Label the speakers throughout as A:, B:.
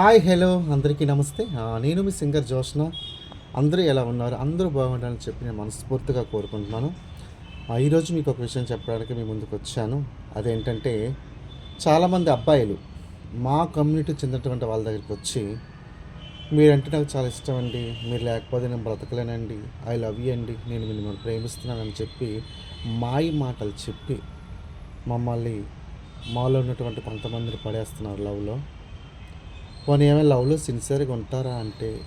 A: Hi hello అందరికీ నమస్తే. నేను మీ సింగర్ జోష్న. అందరూ ఎలా ఉన్నారు? అందరూ బాగుండాలని చెప్పి నేను మనస్ఫూర్తిగా కోరుకుంటున్నాను. ఆ, ఈరోజు మీకు ఒక విషయం చెప్పడానికి మీ ముందుకు వచ్చాను. అదేంటంటే చాలామంది అబ్బాయిలు మా కమ్యూనిటీ చెందినటువంటి వాళ్ళ దగ్గరికి వచ్చి మీరంటే నాకు చాలా ఇష్టం అండి మీరు లేకపోతే నేను బ్రతకలేనండి. ఐ లవ్ యూ అండి. నేను మిమ్మల్ని ప్రేమిస్తున్నానని చెప్పి మాయి మాటలు చెప్పి మమ్మల్ని మాలో ఉన్నటువంటి కొంతమందిని పడేస్తున్నారు లవ్లో. వాళ్ళు ఏమైనా లవ్లో సిన్సియర్గా ఉంటారా అంటే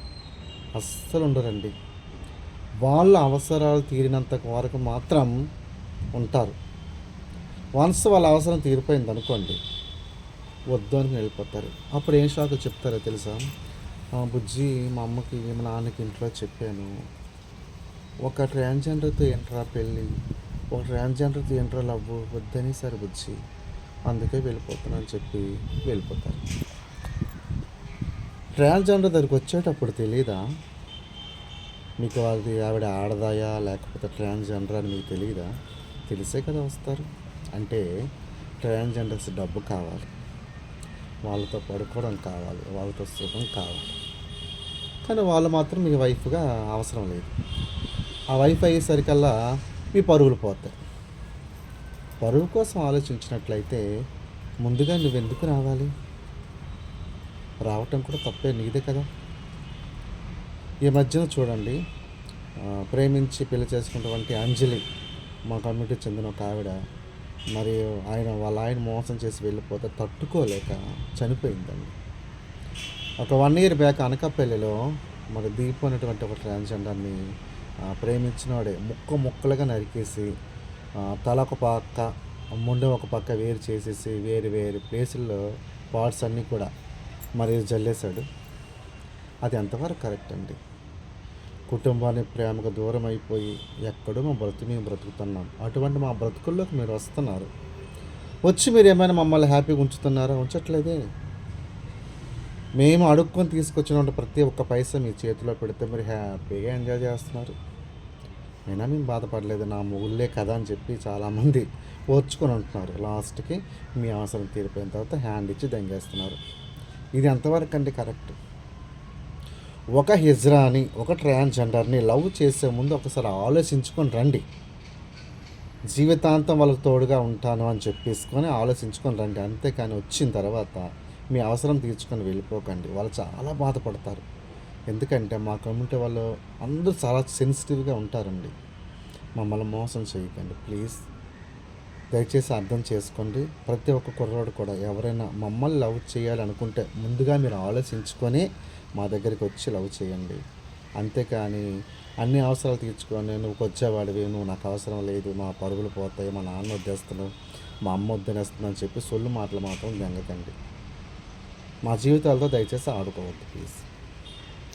A: అస్సలు ఉండరండి. వాళ్ళ అవసరాలు తీరినంత వరకు మాత్రం ఉంటారు. వన్స్ వాళ్ళ అవసరం తీరిపోయింది అనుకోండి వద్దు అని వెళ్ళిపోతారు. అప్పుడు ఏం షాక్ చెప్తారో తెలుసా? బుజ్జి మా అమ్మకి మా నాన్నకి ఇంట్లో చెప్పాను. ఒక ట్రాన్స్జెండర్తో ఎంట్రా పెళ్ళి ఒక ట్రాన్స్జెండర్తో ఎంట్రా లవ్వు వద్దని సరే బుజ్జి. అందుకే వెళ్ళిపోతున్నాను చెప్పి వెళ్ళిపోతారు. ట్రాన్స్జెండర్ దగ్గరికి వచ్చేటప్పుడు తెలీదా? మీకు అది ఆవిడ ఆడదాయా? లేకపోతే ట్రాన్స్జెండర్ అని మీకు తెలియదా తెలిసే కదా వస్తారు. అంటే ట్రాన్స్జెండర్స్ డబ్బు కావాలి. వాళ్ళతో పడుకోవడం కావాలి. వాళ్ళతో సుఖం కావాలి. కానీ వాళ్ళు మాత్రం మీ వైఫ్గా అవసరం లేదు. ఆ వైఫ్ అయ్యేసరికల్లా మీ పరుగులు పోతాయి. పరువు కోసం ఆలోచించినట్లయితే ముందుగా నువ్వెందుకు రావాలి? రావటం కూడా తప్పే నీదే కదా? ఈ మధ్యన చూడండి ప్రేమించి పెళ్ళి చేసుకున్నటువంటి అంజలి మా కమ్యూనిటీ చెందిన ఒక ఆవిడ మరియు ఆయన వాళ్ళ ఆయన మోసం చేసి వెళ్ళిపోతే తట్టుకోలేక చనిపోయిందండి. ఒక వన్ ఇయర్ బ్యాక్ అనకాపల్లిలో మరి దీపు అనేటువంటి ఒక ట్రాన్స్జెండర్ని ప్రేమించినవాడే ముక్క ముక్కలుగా నరికేసి తల ఒక పక్క ముండె ఒక పక్క వేరు చేసేసి వేరు వేరు ప్లేసుల్లో పార్ట్స్ అన్నీ కూడా మరి జల్లేశాడు. అది ఎంతవరకు కరెక్ట్ అండి. కుటుంబాన్ని ప్రేమకు దూరం అయిపోయి ఎక్కడో మా బ్రతుకు మేము బ్రతుకుతున్నాం. అటువంటి మా బ్రతుకుల్లోకి మీరు వస్తున్నారు. వచ్చి మీరు ఏమైనా మమ్మల్ని హ్యాపీగా ఉంచుతున్నారా? ఉంచట్లేదే. మేము అడుక్కొని తీసుకొచ్చిన ప్రతి ఒక్క పైసా మీ చేతిలో పెడితే మీరు హ్యాపీగా ఎంజాయ్ చేస్తున్నారు. అయినా మేము బాధపడలేదు. నా ఊళ్ళే కదా అని చెప్పి చాలామంది ఓర్చుకొని ఉంటున్నారు. లాస్ట్కి మీ అవసరం తీరిపోయిన తర్వాత హ్యాండ్ ఇచ్చి దంగేస్తున్నారు. ఇది ఎంతవరకు అండి కరెక్ట్? ఒక హిజ్రాని ఒక ట్రాన్స్జెండర్ని లవ్ చేసే ముందు ఒకసారి ఆలోచించుకొని రండి. జీవితాంతం వాళ్ళకి తోడుగా ఉంటాను అని చెప్పేసుకొని ఆలోచించుకొని రండి. అంతేకాని వచ్చిన తర్వాత మీ అవసరం తీర్చుకొని వెళ్ళిపోకండి. వాళ్ళు చాలా బాధపడతారు. ఎందుకంటే మా కమ్యూనిటీ వాళ్ళు అందరూ చాలా సెన్సిటివ్గా ఉంటారండి. మమ్మల్ని మోసం చేయకండి. ప్లీజ్. దయచేసి అర్థం చేసుకోండి. ప్రతి ఒక్క కుర్రాడు కూడా ఎవరైనా మమ్మల్ని లవ్ చేయాలనుకుంటే ముందుగా మీరు ఆలోచించుకొని మా దగ్గరికి వచ్చి లవ్ చేయండి. అంతేకాని అన్ని అవసరాలు తీర్చుకొని నువ్వు వచ్చేవాడివి నువ్వు నాకు అవసరం లేదు మా పరుగులు పోతాయి మా నాన్న వద్దేస్తున్నావు మా అమ్మ వద్దనేస్తుంది అని చెప్పి సొల్లు మాటలు మాత్రం దెంగకండి మా జీవితాలతో దయచేసి ఆడుకోవద్దు ప్లీజ్.